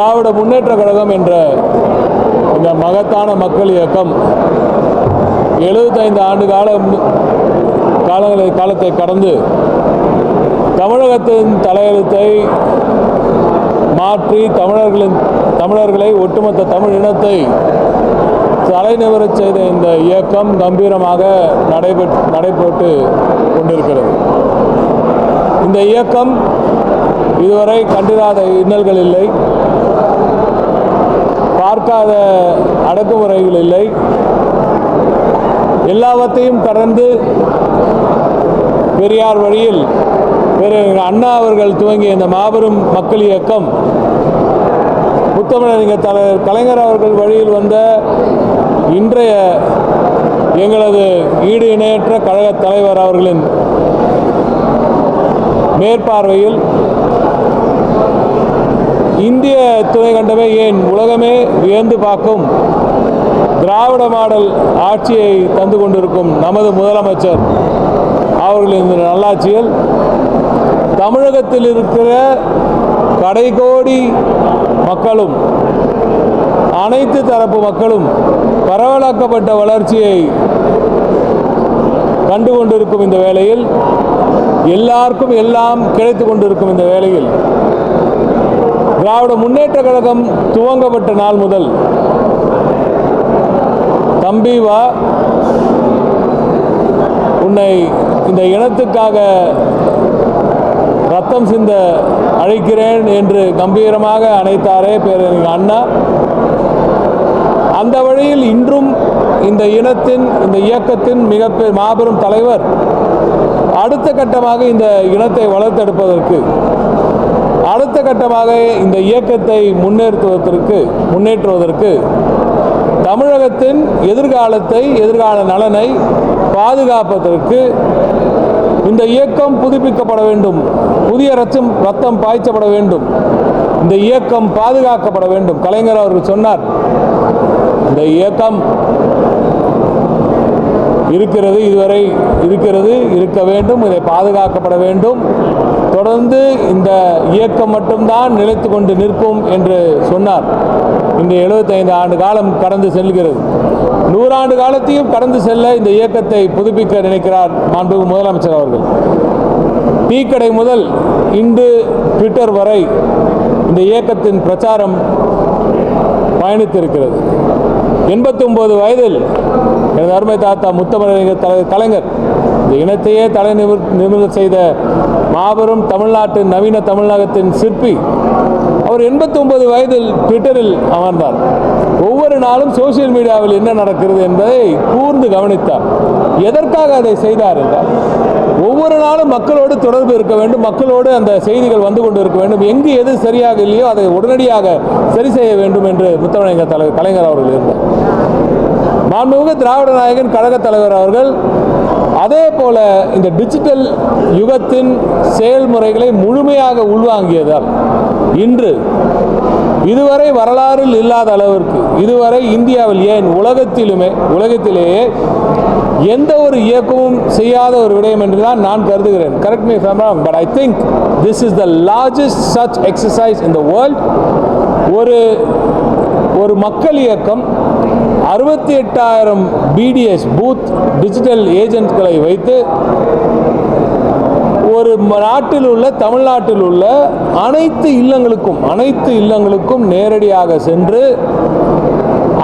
திராவிட முன்னேற்ற கழகம் என்ற இந்த மகத்தான மக்கள் இயக்கம் எழுபத்தைந்து ஆண்டு கால காலங்களை காலத்தை கடந்து தமிழகத்தின் தலையெழுத்தை மாற்றி தமிழர்களின் தமிழர்களை ஒட்டுமொத்த தமிழ் இனத்தை தலைநிவர செய்த இந்த இயக்கம் கம்பீரமாக நடைபெற் நடைபெற்று கொண்டிருக்கிறது. இந்த இயக்கம் இதுவரை கண்டிராத இன்னல்கள் இல்லை. பார்க்காத அடக்குமுறைகள் இல்லை. எல்லாவற்றையும் கடந்து பெரியார் வழியில் பேரறிஞர் அண்ணா அவர்கள் துவங்கிய இந்த மாபெரும் மக்கள் இயக்கம் முத்தமிழறிஞர் தலைவர் கலைஞர் அவர்கள் வழியில் வந்த இன்றைய எங்களது ஈடு இணையற்ற கழக தலைவர் அவர்களின் மேற்பார்வையில் இந்திய துணை கண்டமே ஏன் உலகமே வியந்து பார்க்கும் திராவிட மாடல் ஆட்சியை தந்து கொண்டிருக்கும் நமது முதலமைச்சர் அவர்களின் நல்லாட்சியில் தமிழகத்தில் இருக்கிற கடைகோடி மக்களும் அனைத்து தரப்பு மக்களும் பரவலாக்கப்பட்ட வளர்ச்சியை கண்டு கொண்டிருக்கும் இந்த வேளையில் எல்லாருக்கும் எல்லாம் கிடைத்து கொண்டிருக்கும் இந்த வேளையில் திராவிட முன்னேற்ற கழகம் துவங்கப்பட்ட நாள் முதல் தம்பி வா உன்னை இந்த இனத்துக்காக ரத்தம் சிந்த அழைக்கிறேன் என்று கம்பீரமாக அணைத்தாரே பேரறிஞர் அண்ணா. அந்த வழியில் இன்றும் இந்த இனத்தின் இந்த இயக்கத்தின் மிக மாபெரும் தலைவர் அடுத்த கட்டமாக இந்த இனத்தை வளர்த்தெடுப்பதற்கு அடுத்த கட்டமாக இந்த இயக்கத்தை முன்னேற்றுவதற்கு முன்னேற்றுவதற்கு தமிழகத்தின் எதிர்காலத்தை எதிர்கால நலனை பாதுகாப்பதற்கு இந்த இயக்கம் புதுப்பிக்கப்பட வேண்டும். புதிய ரத்தம் ரத்தம் பாய்ச்சப்பட வேண்டும். இந்த இயக்கம் பாதுகாக்கப்பட வேண்டும். கலைஞர் அவர்கள் சொன்னார் இந்த இயக்கம் இருக்கிறது இதுவரை இருக்கிறது இருக்க வேண்டும். இதை பாதுகாக்கப்பட வேண்டும். தொடர்ந்து இந்த இயக்கம் மட்டும்தான் நிலைத்து கொண்டு நிற்கும் என்று சொன்னார். இந்த 75 ஆண்டு காலம் கடந்து செல்கிறது. நூறாண்டு காலத்தையும் கடந்து செல்ல இந்த இயக்கத்தை புதுப்பிக்க நினைக்கிறார் மாண்புமிகு முதலமைச்சர் அவர்கள். டீக்கடை முதல் இன்று ட்விட்டர் வரை இந்த இயக்கத்தின் பிரச்சாரம் பயணித்திருக்கிறது. எண்பத்தொம்பது வயதில் எனது அருமை தாத்தா முத்தமிழறிஞர் தலைவர் கலைஞர் இந்த இனத்தையே தலை நிமிர் நிமிர்ந்த செய்த மாபெரும் தமிழ்நாட்டின் நவீன தமிழகத்தின் சிற்பி அவர் எண்பத்தி ஒன்பது வயதில் ட்விட்டரில் அமர்ந்தார். ஒவ்வொரு நாளும் சோசியல் மீடியாவில் என்ன நடக்கிறது என்பதை கூர்ந்து கவனித்தார். எதற்காக அதை செய்தார் என்றார் ஒவ்வொரு நாளும் மக்களோடு தொடர்பு இருக்க வேண்டும் மக்களோடு அந்த செய்திகள் வந்து கொண்டு இருக்க வேண்டும் எங்கு எது சரியாக இல்லையோ அதை உடனடியாக சரி செய்ய வேண்டும் என்று முத்தமிழக தலைவர் கலைஞர் அவர்கள் இருந்தார். மாண்புமிகு திராவிட நாயகன் கழக தலைவர் அவர்கள் அதே போல இந்த டிஜிட்டல் யுகத்தின் செயல்முறைகளை முழுமையாக உள்வாங்கியதால் இன்று இதுவரை வரலாறில் இல்லாத அளவிற்கு இதுவரை இந்தியாவில் ஏன் உலகத்திலுமே உலகத்திலேயே எந்த ஒரு இயக்கமும் செய்யாத ஒரு விடயம் என்று தான் நான் கருதுகிறேன். Correct me but I think this is the largest such exercise in the world ஒரு ஒரு மக்கள் இயக்கம் அறுபத்தி எட்டாயிரம் பிடிஎஸ் பூத் டிஜிட்டல் ஏஜென்ட்களை வைத்து ஒரு நாட்டில் உள்ள தமிழ்நாட்டில் உள்ள அனைத்து இல்லங்களுக்கும் அனைத்து இல்லங்களுக்கும் நேரடியாக சென்று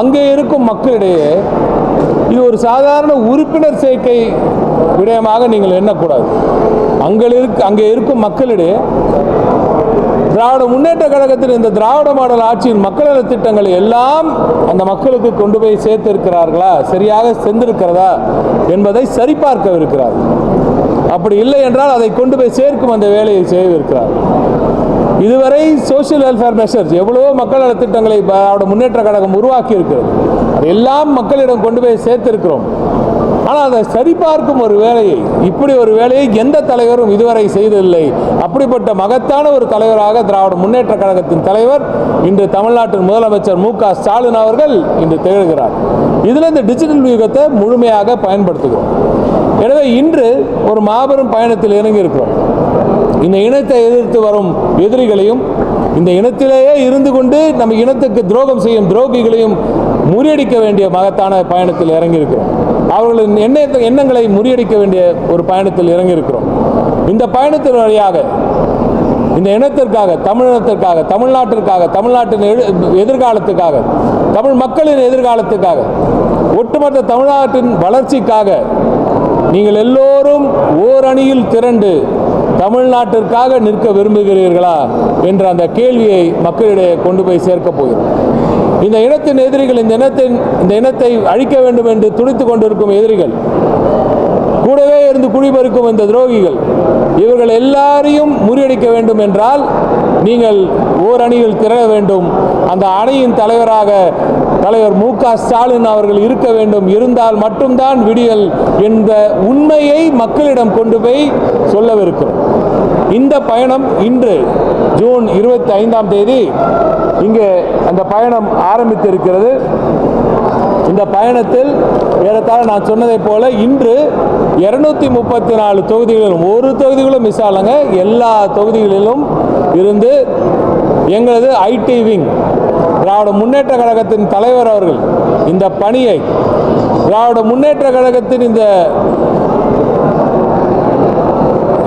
அங்கே இருக்கும் மக்களிடையே இது ஒரு சாதாரண உறுப்பினர் சேர்க்கை விடயமாக நீங்கள் எண்ணக்கூடாது. அங்கே இருக்க அங்கே இருக்கும் மக்களிடையே திராவிட முன்னேற்ற கழகத்தின் இந்த திராவிட மாடல் ஆட்சியின் மக்கள் திட்டங்களை எல்லாம் அந்த மக்களுக்கு கொண்டு போய் சேர்த்திருக்கிறார்களா? சரியாக சென்றிருக்கிறதா என்பதை சரிபார்க்கவிருக்கிறார். அப்படி இல்லை என்றால் அதை கொண்டு போய் சேர்க்கும் அந்த வேலையை செய்யவிருக்கிறார் இதுவரை சோசியல் வெல்ஃபேர் மெஷர்ஸ் எவ்வளவோ மக்கள் நலத் திட்டங்களை திராவிட முன்னேற்ற கழகம் உருவாக்கி இருக்கிறது அதெல்லாம் மக்களிடம் கொண்டு போய் சேர்த்திருக்கிறோம். ஆனால் அதை சரிபார்க்கும் ஒரு வேலையை இப்படி ஒரு வேலையை எந்த தலைவரும் இதுவரை செய்ததில்லை. அப்படிப்பட்ட மகத்தான ஒரு தலைவராக திராவிட முன்னேற்ற கழகத்தின் தலைவர் இன்று தமிழ்நாட்டின் முதலமைச்சர் மு க ஸ்டாலின் அவர்கள் இன்று திகழ்கிறார். இதில் இந்த டிஜிட்டல் யுகத்தை முழுமையாக பயன்படுத்துகிறோம். எனவே இன்று ஒரு மாபெரும் பயணத்தில் இறங்கி இருக்கிறோம் இந்த இனத்தை எதிர்த்து வரும் எதிரிகளையும் இந்த இனத்திலேயே இருந்து கொண்டு நம்ம இனத்துக்கு துரோகம் செய்யும் துரோகிகளையும் முறியடிக்க வேண்டிய மகத்தான பயணத்தில் இறங்கியிருக்கிறோம். அவர்களின் எண்ண எண்ணங்களை முறியடிக்க வேண்டிய ஒரு பயணத்தில் இறங்கியிருக்கிறோம். இந்த பயணத்தின் வழியாக இந்த இனத்திற்காக தமிழினத்திற்காக தமிழ்நாட்டிற்காக தமிழ்நாட்டின் எதிர்காலத்துக்காக தமிழ் மக்களின் எதிர்காலத்துக்காக ஒட்டுமொத்த தமிழ்நாட்டின் வளர்ச்சிக்காக நீங்கள் எல்லோரும் ஓரணியில் திரண்டு தமிழ்நாட்டிற்காக நிற்க விரும்புகிறீர்களா? என்ற அந்த கேள்வியை மக்களிடையே கொண்டு போய் சேர்க்கப் போகிறோம். இந்த இனத்தின் எதிரிகள் இந்த இனத்தின் இந்த இனத்தை அழிக்க வேண்டும் என்று துடித்துக் கொண்டிருக்கும் எதிரிகள் கூடவே இருந்து குடிபெருக்கும் இந்த துரோகிகள் இவர்கள் எல்லாரையும் முறியடிக்க வேண்டும் என்றால் நீங்கள் ஓர் அணியில் திரள வேண்டும். அந்த அணியின் தலைவராக தலைவர் மு ஸ்டாலின் அவர்கள் இருக்க வேண்டும். இருந்தால் மட்டும்தான் விடியல் என்ற உண்மையை மக்களிடம் கொண்டு போய் சொல்லவிருக்கிறோம். இந்த பயணம் இன்று ஜூன் இருபத்தி ஐந்தாம் தேதி இங்கே அந்த பயணம் ஆரம்பித்திருக்கிறது. இந்த பயணத்தில் ஏறத்தாழ நான் சொன்னதைப் போல இன்று இருநூத்தி முப்பத்தி நாலு தொகுதிகளிலும் ஒரு தொகுதிகளும் மிஸ் ஆகலைங்க. எல்லா தொகுதிகளிலும் இருந்து எங்களது ஐடி விங் திராவிட முன்னேற்ற கழகத்தின் தலைவர் அவர்கள் இந்த பணியை திராவிட முன்னேற்ற கழகத்தின் இந்த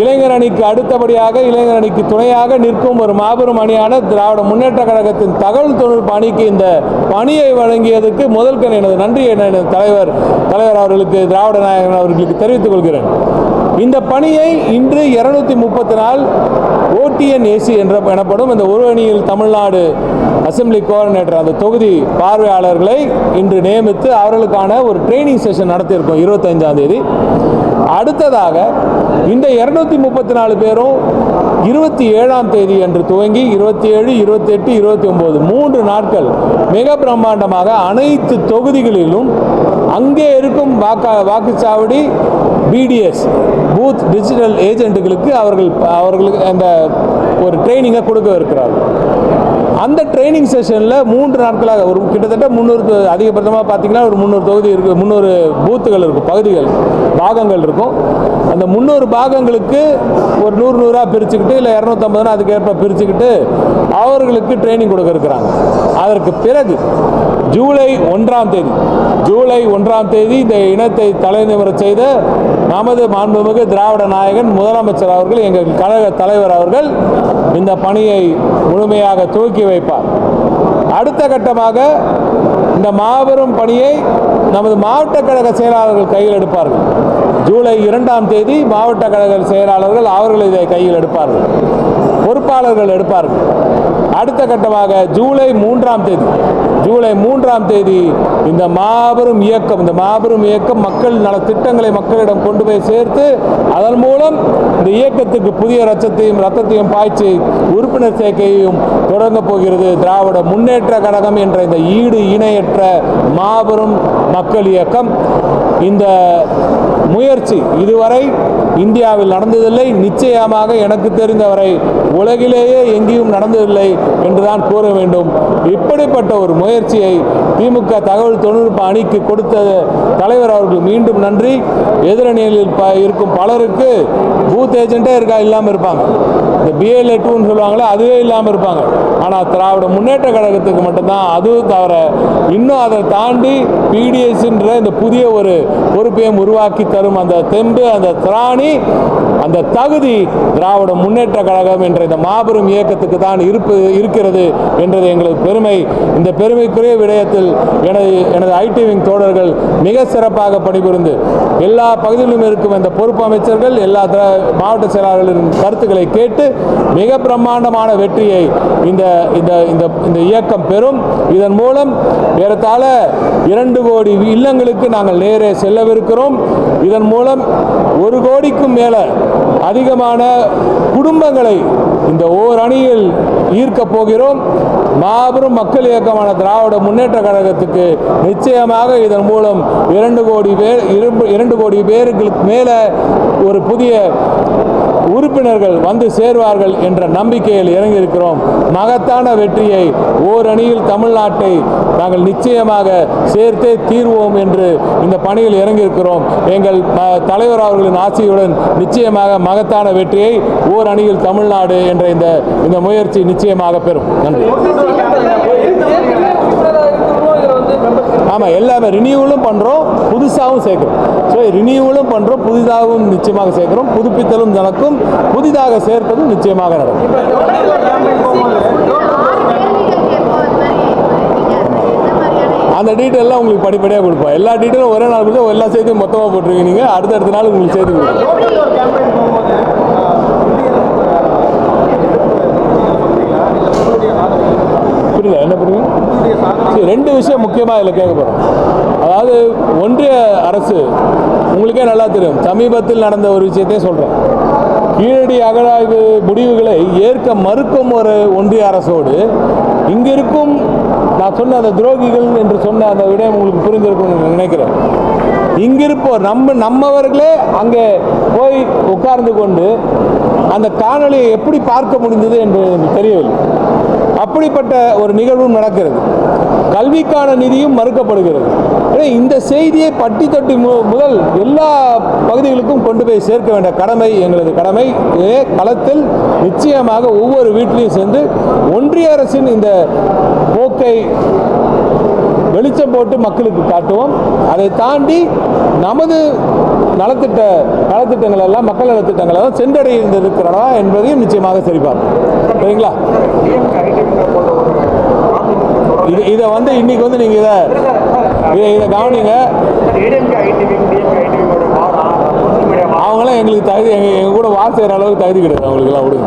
இளைஞர் அணிக்கு அடுத்தபடியாக இளைஞர் அணிக்கு துணையாக நிற்கும் ஒரு மாபெரும் அணியான திராவிட முன்னேற்ற கழகத்தின் தகவல் தொழில்நுட்ப அணிக்கு இந்த பணியை வழங்கியதுக்கு முதல்கண் எனது நன்றி எனது தலைவர் தலைவர் அவர்களுக்கு திராவிட நாயகன் அவர்களுக்கு தெரிவித்துக் கொள்கிறேன். இந்த பணியை இன்று இருநூத்தி முப்பத்தி நாள் ஓடிஎன் ஏசி என்ற எனப்படும் இந்த ஒரு அணியில் தமிழ்நாடு அசெம்பிளி கோஆர்டினேட்டர் அந்த தொகுதி பார்வையாளர்களை இன்று நியமித்து அவர்களுக்கான ஒரு ட்ரைனிங் செஷன் நடத்தியிருக்கோம் இருபத்தைந்தாம் தேதி. அடுத்ததாக இந்த இருநூத்தி முப்பத்தி நாலு பேரும் இருபத்தி ஏழாம் தேதி அன்று துவங்கி இருபத்தி ஏழு இருபத்தி எட்டு இருபத்தி ஒன்பது மூன்று நாட்கள் மிக பிரம்மாண்டமாக அனைத்து தொகுதிகளிலும் அங்கே இருக்கும் வாக்கா வாக்குச்சாவடி பிடிஎஸ் பூத் டிஜிட்டல் ஏஜென்ட்டுகளுக்கு அவர்கள் அவர்களுக்கு அந்த ஒரு ட்ரைனிங்கை கொடுக்க இருக்கிறார்கள். அந்த ட்ரைனிங் செஷனில் மூன்று நாட்களாக ஒரு கிட்டத்தட்ட முந்நூறு அதிகபட்சமாக பார்த்தீங்கன்னா ஒரு முந்நூறு தொகுதி இருக்குது முந்நூறு பூத்துகள் இருக்கும் பகுதிகள் பாகங்கள் இருக்கும். அந்த முந்நூறு பாகங்களுக்கு ஒரு நூறு நூறாக பிரிச்சுக்கிட்டு இல்லை இரநூத்தம்பதுனா அதுக்கேற்ப பிரிச்சுக்கிட்டு அவர்களுக்கு ட்ரைனிங் கொடுக்க இருக்கிறாங்க. அதற்கு பிறகு ஜூலை ஒன்றாம் தேதி ஜூலை ஒன்றாம் தேதி இந்த இனத்தை தலைநிமிர செய்த நமது மாண்புமிகு திராவிட நாயகன் முதலமைச்சர் அவர்கள் எங்கள் கழக தலைவர் அவர்கள் இந்த பணியை முழுமையாக துவக்கி வைப்பார். அடுத்த கட்டமாக இந்த மாபெரும் பணியை நமது மாவட்ட கழக செயலாளர்கள் கையில் எடுப்பார்கள். ஜூலை இரண்டாம் தேதி மாவட்ட கழக செயலாளர்கள் அவர்கள் இதை கையில் எடுப்பார்கள். பொறுப்பாளர்கள் எடுப்பார்கள். அடுத்த கட்டமாக ஜூலை மூன்றாம் தேதி ஜூலை மூன்றாம் தேதி இந்த மாபெரும் இயக்கம் இந்த மாபெரும் இயக்கம் மக்கள் நல திட்டங்களை மக்களிடம் கொண்டு போய் சேர்த்து அதன் மூலம் இந்த இயக்கத்துக்கு புதிய ரத்தத்தையும் ரத்தத்தையும் பாய்ச்சி உறுப்பினர் சேர்க்கையையும் தொடங்க போகிறது. திராவிட முன்னேற்ற கழகம் என்ற இந்த ஈடு இணையற்ற மாபெரும் மக்கள் இயக்கம். இந்த முயற்சி இதுவரை இந்தியாவில் நடந்ததில்லை. நிச்சயமாக எனக்கு தெரிந்தவரை உலகிலேயே எங்கேயும் நடந்ததில்லை என்றுதான் கூற வேண்டும். இப்படிப்பட்ட ஒரு முயற்சியை திமுக தகவல் தொழில்நுட்ப அணிக்கு கொடுத்த தலைவர் அவர்கள் மீண்டும் நன்றி. எதிரணியில் ப- இருக்கும் பலருக்கு பூத் ஏஜென்ட்டே இருக்கா இல்லாமல் இருப்பாங்க. இந்த பிஎல்ஏ டூன்னு சொல்லுவாங்களே அதுவே இல்லாமல் இருப்பாங்க. ஆனால் திராவிட முன்னேற்ற கழகத்துக்கு மட்டும்தான் அதுவும் தவிர இன்னும் அதை தாண்டி பிடிஎஸ்ன்ற இந்த புதிய ஒரு பொறுப்பையும் உருவாக்கி தரும் அந்த தெம்பு அந்த திராணி पानी அந்த தகுதி திராவிட முன்னேற்ற கழகம் என்ற இந்த மாபெரும் இயக்கத்துக்கு தான் இருப்பு இருக்கிறது என்றது எங்களுக்கு பெருமை. இந்த பெருமைக்குரிய விடயத்தில் எனது எனது ஐடி விங் தோழர்கள் மிக சிறப்பாக பணிபுரிந்து எல்லா பகுதியிலும் இருக்கும் இந்த பொறுப்பு அமைச்சர்கள் எல்லா மாவட்ட செயலாளர்களின் கருத்துக்களை கேட்டு மிக பிரம்மாண்டமான வெற்றியை இந்த இந்த இந்த இந்த இயக்கம் பெறும். இதன் மூலம் ஏறத்தாழ இரண்டு கோடி இல்லங்களுக்கு நாங்கள் நேரே செல்லவிருக்கிறோம். இதன் மூலம் ஒரு கோடிக்கும் மேலே அதிகமான குடும்பங்களை இந்த ஓர் அணியில் ஈர்க்கப் போகிறோம். மாபெரும் மக்கள் இயக்கமான திராவிட முன்னேற்ற கழகத்துக்கு நிச்சயமாக இதன் மூலம் இரண்டு கோடி பேர் இரண்டு கோடி பேருக்கு மேல ஒரு புதிய உறுப்பினர்கள் வந்து சேர்வார்கள் என்ற நம்பிக்கையில் இறங்கியிருக்கிறோம். மகத்தான வெற்றியை ஓரணியில் தமிழ்நாட்டை நாங்கள் நிச்சயமாக சேர்த்தே தீர்வோம் என்று இந்த பணியில் இறங்கியிருக்கிறோம். எங்கள் தலைவர் அவர்களின் ஆசையுடன் நிச்சயமாக மகத்தான வெற்றியை ஓர் அணியில் தமிழ்நாடு என்ற இந்த இந்த முயற்சி நிச்சயமாக பெறும். நன்றி. ஆமாம் எல்லாமே ரினியூவலும் பண்ணுறோம் புதுசாகவும் சேர்க்குறோம் ஸோ ரினியூவலும் பண்ணுறோம் புதிதாகவும் நிச்சயமாக சேர்க்குறோம் புதுப்பித்தலும் நடக்கும் புதிதாக சேர்ப்பதும் நிச்சயமாக நடக்கும் அந்த டீட்டெயிலாம் உங்களுக்கு படிப்படியாக கொடுப்போம் எல்லா டீட்டெயிலும் ஒரே நாள் கொடுத்து எல்லா செய்தியும் மொத்தமாக போட்டுருவீங்க நீங்கள் அடுத்தடுத்த நாள் உங்களுக்கு செய்தி கொடுப்போம் புரியல என்ன புரியுங்க சரி ரெண்டு விஷயம் முக்கியமாக இதில் கேட்க போகிறோம் அதாவது ஒன்றிய அரசு உங்களுக்கே நல்லா தெரியும் சமீபத்தில் நடந்த ஒரு விஷயத்தையே சொல்கிறேன் கீழடி அகழாய்வு முடிவுகளை ஏற்க மறுக்கும் ஒரு ஒன்றிய அரசோடு இங்கே இருக்கும் நான் சொன்ன அந்த துரோகிகள் என்று சொன்ன அந்த விடயம் உங்களுக்கு புரிந்திருக்கும்னு நினைக்கிறேன். இங்கிருப்போர் நம்ம நம்மவர்களே அங்கே போய் உட்கார்ந்து கொண்டு அந்த காணொலியை எப்படி பார்க்க முடிந்தது என்று எனக்கு தெரியவில்லை. அப்படிப்பட்ட ஒரு நிகழ்வும் நடக்கிறது. கல்விக்கான நிதியும் மறுக்கப்படுகிறது. இந்த செய்தியை பட்டி தொட்டி மு- முதல் எல்லா பகுதிகளுக்கும் கொண்டு போய் சேர்க்க வேண்டிய கடமை எங்களது கடமை. களத்தில் நிச்சயமாக ஒவ்வொரு வீட்டிலையும் சேர்ந்து ஒன்றிய அரசின் இந்த போக்கை வெளிச்சம் போட்டு மக்களுக்கு காட்டுவோம். அதை தாண்டி நமது நலத்திட்ட நலத்திட்டங்கள் எல்லாம் மக்கள் நலத்திட்டங்கள் எல்லாம் சென்றடைந்திருக்கிறதா என்பதையும் நிச்சயமாக சரிபார் சரிங்களா? இது இதை வந்து இன்னைக்கு வந்து நீங்க இதை இதை இதை கவனிங்க. அவங்களாம் எங்களுக்கு தகுதி எங்க கூட வாசிக்கிற செய்கிற அளவுக்கு தகுதி கிடையாது அவங்களுக்குலாம் விடுங்க